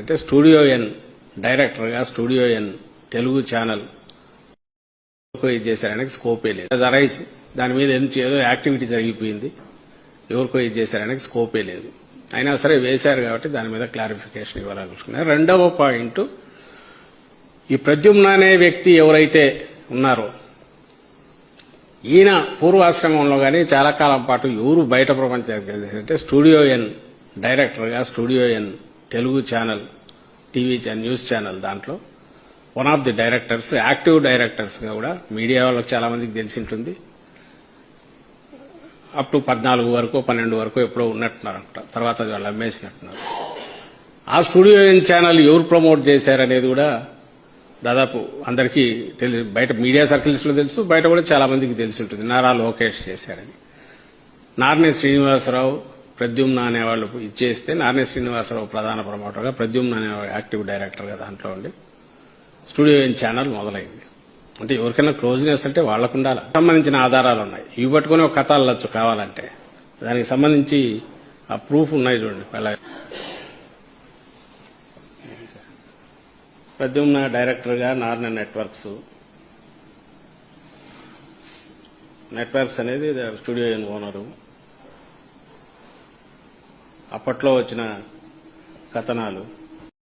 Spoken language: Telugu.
అంటే స్టూడియో ఎన్ డైరెక్టర్గా స్టూడియో ఎన్ తెలుగు ఛానల్ ఎవరికో ఇది చేశారనేది స్కోపే లేదు. అది అరైజ్ దాని మీద ఏం ఏదో యాక్టివిటీ జరిగిపోయింది. ఎవరికో ఇది చేశారనేది స్కోపే లేదు. అయినా సరే వేశారు కాబట్టి దాని మీద క్లారిఫికేషన్ ఇవ్వాలనుకుంటున్నారు రెండవ పాయింట్ ఈ ప్రద్యుమ్న అనే వ్యక్తి ఎవరైతే ఉన్నారో ఈయన పూర్వాశ్రమంలో కానీ చాలా కాలం పాటు ఎవరు బయట ప్రపంచ అంటే స్టూడియో ఎన్ డైరెక్టర్గా studio N Telugu channel TV channel news channel దాంట్లో one of the directors active డైరెక్టర్స్గా కూడా మీడియా వాళ్ళకి చాలా మందికి తెలిసి ఉంటుంది అప్ టు పద్నాలుగు వరకు పన్నెండు వరకు ఎప్పుడో ఉన్నట్టున్నారు అనుకుంటా తర్వాత వాళ్ళు అమ్మేసినట్టున్నారు. ఆ స్టూడియో ఛానల్ ఎవరు ప్రమోట్ చేశారనేది కూడా దాదాపు అందరికీ తెలి బయట మీడియా సర్కిల్స్లో తెలుసు బయట కూడా చాలా మందికి తెలిసి ఉంటుంది. నారా లోకేష్ చేశారని. నారనే శ్రీనివాసరావు ప్రద్యుమ్న అనేవాళ్ళు ఇచ్చేస్తే నారాయణ శ్రీనివాసరావు ప్రధాన ప్రమోటర్గా ప్రద్యుమ్న అనే యాక్టివ్ డైరెక్టర్గా దాంట్లో ఉండి స్టూడియో ఇన్ ఛానల్ మొదలైంది. అంటే ఎవరికైనా క్లోజ్నెస్ అంటే వాళ్ళకు ఉండాలి. సంబంధించిన ఆధారాలు ఉన్నాయి. ఇవి పట్టుకుని ఒక కథ అల్లొచ్చు కావాలంటే. దానికి సంబంధించి ఆ ప్రూఫ్ ఉన్నాయి చూడండి. ఎలా ప్రద్యుమ్న డైరెక్టర్గా నార్న నెట్వర్క్స్ నెట్వర్క్స్ అనేది స్టూడియో ఓనరు అప్పట్లో వచ్చిన కథనాలు.